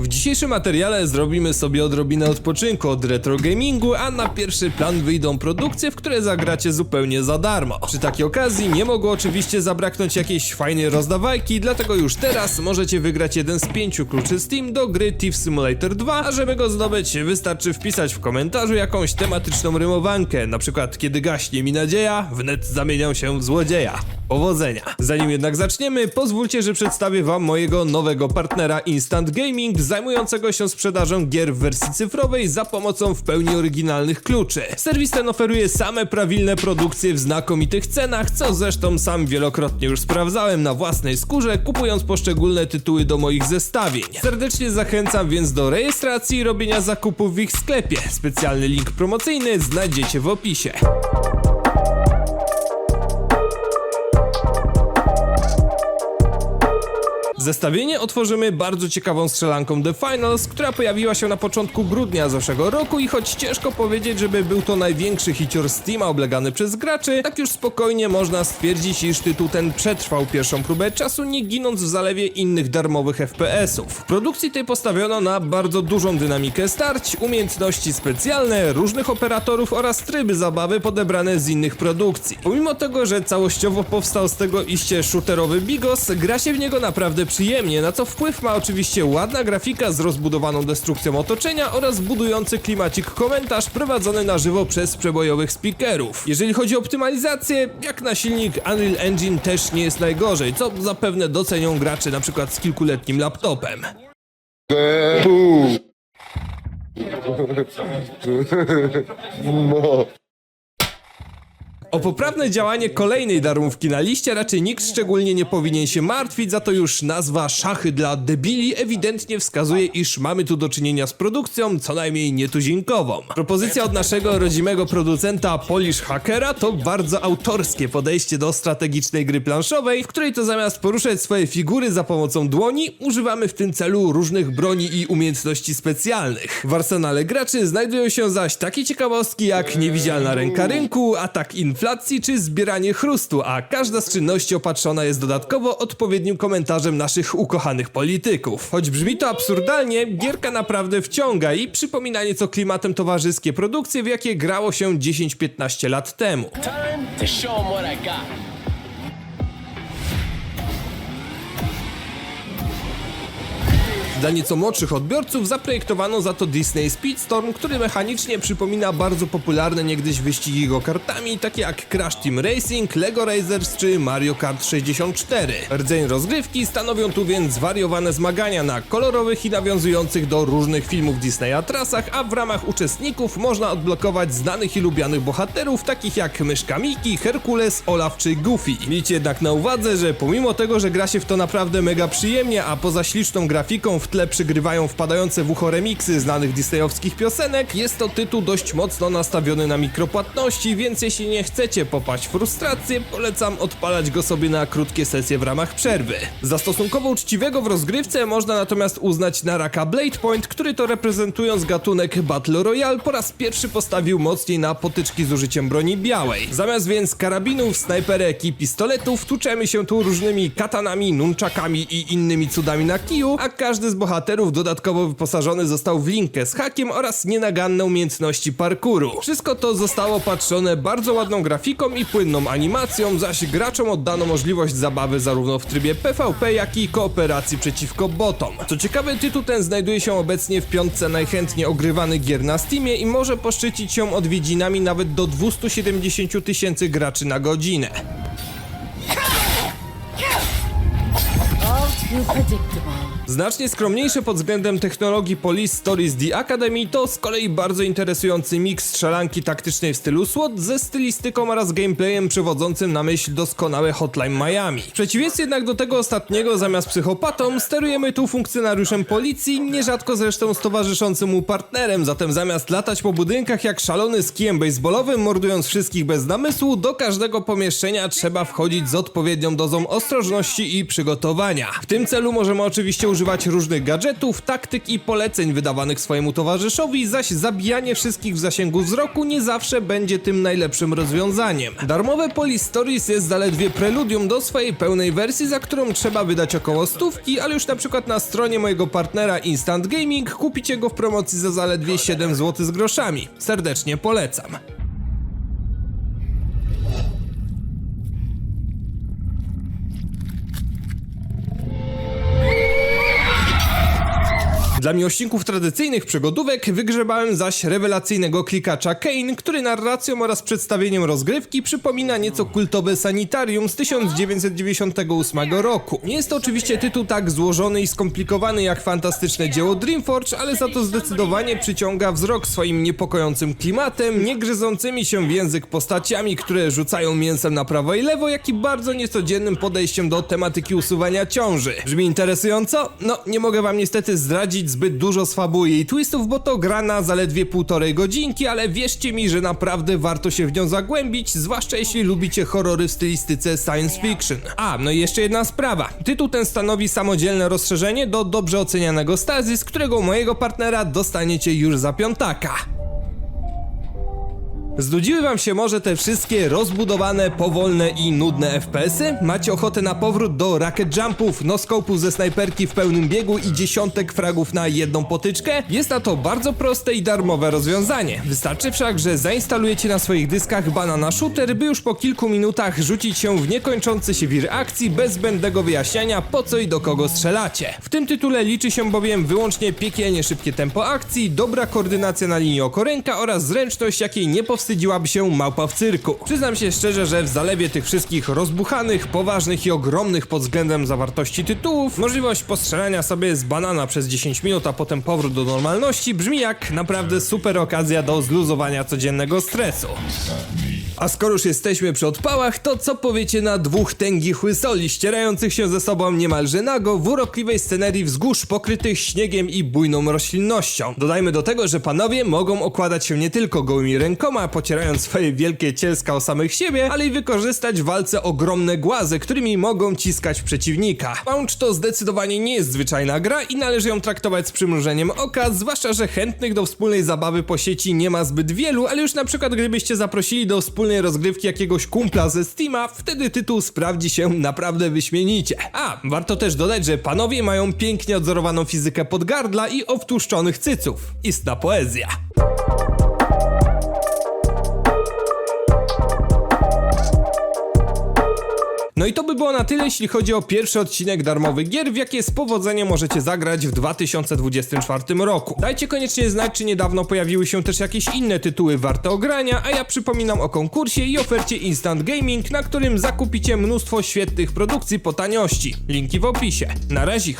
W dzisiejszym materiale zrobimy sobie odrobinę odpoczynku od retro gamingu, a na pierwszy plan wyjdą produkcje, w które zagracie zupełnie za darmo. Przy takiej okazji nie mogło oczywiście zabraknąć jakiejś fajnej rozdawajki, dlatego już teraz możecie wygrać jeden z pięciu kluczy Steam do gry Thief Simulator 2, a żeby go zdobyć wystarczy wpisać w komentarzu jakąś tematyczną rymowankę, na przykład kiedy gaśnie mi nadzieja, wnet zamieniam się w złodzieja. Powodzenia! Zanim jednak zaczniemy, pozwólcie, że przedstawię wam mojego nowego partnera Instant Gaming, zajmującego się sprzedażą gier w wersji cyfrowej za pomocą w pełni oryginalnych kluczy. Serwis ten oferuje same prawilne produkcje w znakomitych cenach, co zresztą sam wielokrotnie już sprawdzałem na własnej skórze, kupując poszczególne tytuły do moich zestawień. Serdecznie zachęcam więc do rejestracji i robienia zakupów w ich sklepie. Specjalny link promocyjny znajdziecie w opisie. Zestawienie otworzymy bardzo ciekawą strzelanką The Finals, która pojawiła się na początku grudnia zeszłego roku i choć ciężko powiedzieć, żeby był to największy hicior Steama oblegany przez graczy, tak już spokojnie można stwierdzić, iż tytuł ten przetrwał pierwszą próbę czasu, nie ginąc w zalewie innych darmowych FPS-ów. W produkcji tej postawiono na bardzo dużą dynamikę starć, umiejętności specjalne, różnych operatorów oraz tryby zabawy podebrane z innych produkcji. Pomimo tego, że całościowo powstał z tego iście shooterowy bigos, gra się w niego naprawdę przyjemnie, na co wpływ ma oczywiście ładna grafika z rozbudowaną destrukcją otoczenia oraz budujący klimacik komentarz prowadzony na żywo przez przebojowych speakerów. Jeżeli chodzi o optymalizację, jak na silnik Unreal Engine też nie jest najgorzej, co zapewne docenią gracze na przykład z kilkuletnim laptopem. No. O poprawne działanie kolejnej darmówki na liście raczej nikt szczególnie nie powinien się martwić, za to już nazwa Szachy dla debili ewidentnie wskazuje, iż mamy tu do czynienia z produkcją co najmniej nietuzinkową. Propozycja od naszego rodzimego producenta Polish Hackera to bardzo autorskie podejście do strategicznej gry planszowej, w której to zamiast poruszać swoje figury za pomocą dłoni, używamy w tym celu różnych broni i umiejętności specjalnych. W arsenale graczy znajdują się zaś takie ciekawostki jak niewidzialna ręka rynku, atak inflacji czy zbieranie chrustu, a każda z czynności opatrzona jest dodatkowo odpowiednim komentarzem naszych ukochanych polityków. Choć brzmi to absurdalnie, gierka naprawdę wciąga i przypomina nieco klimatem towarzyskie produkcje, w jakie grało się 10-15 lat temu. Time to show 'em what I got. Dla nieco młodszych odbiorców zaprojektowano za to Disney Speedstorm, który mechanicznie przypomina bardzo popularne niegdyś wyścigi go-kartami, takie jak Crash Team Racing, Lego Racers czy Mario Kart 64. Rdzeń rozgrywki stanowią tu więc zwariowane zmagania na kolorowych i nawiązujących do różnych filmów Disneya trasach, a w ramach uczestników można odblokować znanych i lubianych bohaterów, takich jak Myszka Miki, Herkules, Olaf czy Goofy. Miejcie jednak na uwadze, że pomimo tego, że gra się w to naprawdę mega przyjemnie, a poza śliczną grafiką w tle przygrywają wpadające w ucho remiksy znanych disneyowskich piosenek, jest to tytuł dość mocno nastawiony na mikropłatności, więc jeśli nie chcecie popaść w frustrację, polecam odpalać go sobie na krótkie sesje w ramach przerwy. Za stosunkowo uczciwego w rozgrywce można natomiast uznać Naraka Blade Point, który to reprezentując gatunek Battle Royale po raz pierwszy postawił mocniej na potyczki z użyciem broni białej. Zamiast więc karabinów, snajperek i pistoletów tłuczemy się tu różnymi katanami, nunczakami i innymi cudami na kiju, a każdy z bohaterów dodatkowo wyposażony został w linkę z hakiem oraz nienaganne umiejętności parkouru. Wszystko to zostało opatrzone bardzo ładną grafiką i płynną animacją, zaś graczom oddano możliwość zabawy zarówno w trybie PvP, jak i kooperacji przeciwko botom. Co ciekawe, tytuł ten znajduje się obecnie w piątce najchętniej ogrywanych gier na Steamie i może poszczycić się odwiedzinami nawet do 270 000 tysięcy graczy na godzinę. All predictable. Znacznie skromniejsze pod względem technologii Police Stories The Academy to z kolei bardzo interesujący miks strzelanki taktycznej w stylu SWAT ze stylistyką oraz gameplayem przewodzącym na myśl doskonałe Hotline Miami. W przeciwieństwie jednak do tego ostatniego, zamiast psychopatą, sterujemy tu funkcjonariuszem policji, nierzadko zresztą z towarzyszącym mu partnerem, zatem zamiast latać po budynkach jak szalony z kijem baseballowym, mordując wszystkich bez namysłu, do każdego pomieszczenia trzeba wchodzić z odpowiednią dozą ostrożności i przygotowania. W tym celu możemy oczywiście używać używać różnych gadżetów, taktyk i poleceń wydawanych swojemu towarzyszowi, zaś zabijanie wszystkich w zasięgu wzroku nie zawsze będzie tym najlepszym rozwiązaniem. Darmowe Police Stories jest zaledwie preludium do swojej pełnej wersji, za którą trzeba wydać około stówki, ale już na przykład na stronie mojego partnera Instant Gaming kupicie go w promocji za zaledwie 7 zł z groszami. Serdecznie polecam. Dla miłośników tradycyjnych przygodówek wygrzebałem zaś rewelacyjnego klikacza Kane, który narracją oraz przedstawieniem rozgrywki przypomina nieco kultowe Sanitarium z 1998 roku. Nie jest to oczywiście tytuł tak złożony i skomplikowany jak fantastyczne dzieło Dreamforge, ale za to zdecydowanie przyciąga wzrok swoim niepokojącym klimatem, nie gryzącymi się w język postaciami, które rzucają mięsem na prawo i lewo, jak i bardzo niecodziennym podejściem do tematyki usuwania ciąży. Brzmi interesująco? No, nie mogę wam niestety zdradzić zbyt dużo fabuły i twistów, bo to gra na zaledwie półtorej godzinki, ale wierzcie mi, że naprawdę warto się w nią zagłębić, zwłaszcza jeśli lubicie horrory w stylistyce science fiction. A, no i jeszcze jedna sprawa. Tytuł ten stanowi samodzielne rozszerzenie do dobrze ocenianego Stazis, którego mojego partnera dostaniecie już za piątaka. Znudziły wam się może te wszystkie rozbudowane, powolne i nudne FPS-y? Macie ochotę na powrót do racket jumpów, noskopów ze snajperki w pełnym biegu i dziesiątek fragów na jedną potyczkę? Jest na to bardzo proste i darmowe rozwiązanie. Wystarczy wszak, że zainstalujecie na swoich dyskach Banana Shooter, by już po kilku minutach rzucić się w niekończący się wir akcji bez zbędnego wyjaśniania po co i do kogo strzelacie. W tym tytule liczy się bowiem wyłącznie piekielnie szybkie tempo akcji, dobra koordynacja na linii oko-ręka oraz zręczność, jakiej nie powstydziłaby się małpa w cyrku. Przyznam się szczerze, że w zalewie tych wszystkich rozbuchanych, poważnych i ogromnych pod względem zawartości tytułów, możliwość postrzelania sobie z banana przez 10 minut, a potem powrót do normalności brzmi jak naprawdę super okazja do zluzowania codziennego stresu. A skoro już jesteśmy przy odpałach, to co powiecie na dwóch tęgich łysoli ścierających się ze sobą niemalże nago w urokliwej scenerii wzgórz pokrytych śniegiem i bujną roślinnością? Dodajmy do tego, że panowie mogą okładać się nie tylko gołymi rękoma, pocierając swoje wielkie cielska o samych siebie, ale i wykorzystać w walce ogromne głazy, którymi mogą ciskać przeciwnika. Launch to zdecydowanie nie jest zwyczajna gra i należy ją traktować z przymrużeniem oka, zwłaszcza, że chętnych do wspólnej zabawy po sieci nie ma zbyt wielu, ale już na przykład gdybyście zaprosili do wspólnej rozgrywki jakiegoś kumpla ze Steama, wtedy tytuł sprawdzi się naprawdę wyśmienicie. A, warto też dodać, że panowie mają pięknie odzorowaną fizykę podgardla i owtłuszczonych cyców. Istna poezja. No i to by było na tyle, jeśli chodzi o pierwszy odcinek darmowych gier, w jakie z powodzeniem możecie zagrać w 2024 roku. Dajcie koniecznie znać, czy niedawno pojawiły się też jakieś inne tytuły warte ogrania, a ja przypominam o konkursie i ofercie Instant Gaming, na którym zakupicie mnóstwo świetnych produkcji po taniości. Linki w opisie. Na razie.